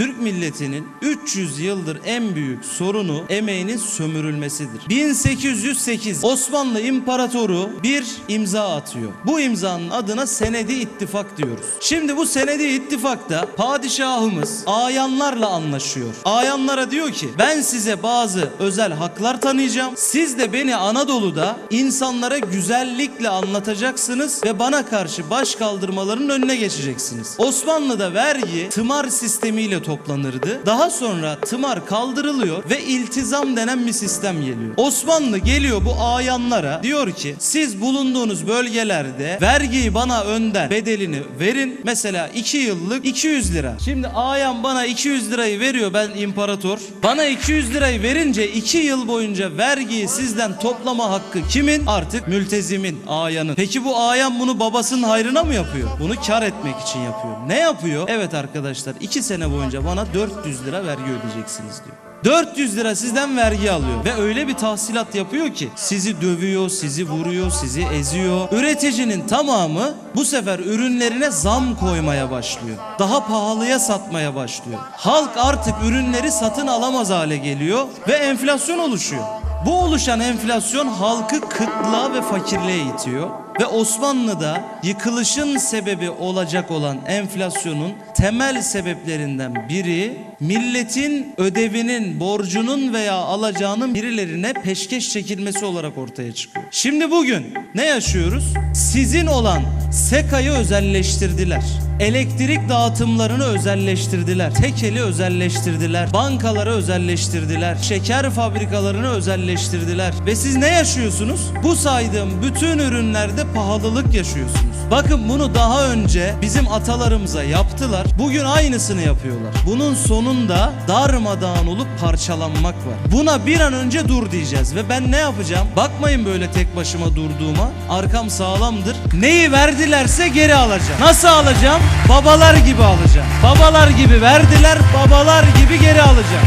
Türk milletinin 300 yıldır en büyük sorunu emeğinin sömürülmesidir. 1808 Osmanlı İmparatoru bir imza atıyor. Bu imzanın adına Senedi İttifak diyoruz. Şimdi bu Senedi İttifak'ta padişahımız ayanlarla anlaşıyor. Ayanlara diyor ki ben size bazı özel haklar tanıyacağım. Siz de beni Anadolu'da insanlara güzellikle anlatacaksınız ve bana karşı baş kaldırmaların önüne geçeceksiniz. Osmanlı'da vergi tımar sistemiyle toplanırdı. Daha sonra tımar kaldırılıyor ve iltizam denen bir sistem geliyor. Osmanlı geliyor bu ayanlara diyor ki siz bulunduğunuz bölgelerde vergiyi bana önden bedelini verin. Mesela 2 yıllık 200 lira. Şimdi ayan bana 200 lirayı veriyor ben imparator. Bana 200 lirayı verince 2 yıl boyunca vergiyi sizden toplama hakkı kimin? Artık mültezimin, ayanın. Peki bu ayan bunu babasının hayrına mı yapıyor? Bunu kar etmek için yapıyor. Ne yapıyor? Evet arkadaşlar 2 sene boyunca bana 400 lira vergi ödeyeceksiniz diyor. 400 lira sizden vergi alıyor ve öyle bir tahsilat yapıyor ki sizi dövüyor, sizi vuruyor, sizi eziyor. Üreticinin tamamı bu sefer ürünlerine zam koymaya başlıyor. Daha pahalıya satmaya başlıyor. Halk artık ürünleri satın alamaz hale geliyor ve enflasyon oluşuyor. Bu oluşan enflasyon halkı kıtlığa ve fakirliğe itiyor. Ve Osmanlı'da yıkılışın sebebi olacak olan enflasyonun temel sebeplerinden biri milletin ödevinin, borcunun veya alacağının birilerine peşkeş çekilmesi olarak ortaya çıkıyor. Şimdi bugün ne yaşıyoruz? Sizin olan SEKA'yı özelleştirdiler. Elektrik dağıtımlarını özelleştirdiler. Tekeli özelleştirdiler. Bankaları özelleştirdiler. Şeker fabrikalarını özelleştirdiler. Ve siz ne yaşıyorsunuz? Bu saydığım bütün ürünlerde pahalılık yaşıyorsunuz. Bakın bunu daha önce bizim atalarımıza yaptılar. Bugün aynısını yapıyorlar. Bunun sonunda darmadağın olup parçalanmak var. Buna bir an önce dur diyeceğiz ve ben ne yapacağım? Bakmayın böyle tek başıma durduğuma. Arkam sağlamdır. Neyi verdilerse geri alacağım. Nasıl alacağım? Babalar gibi alacağım. Babalar gibi verdiler, babalar gibi geri alacağım.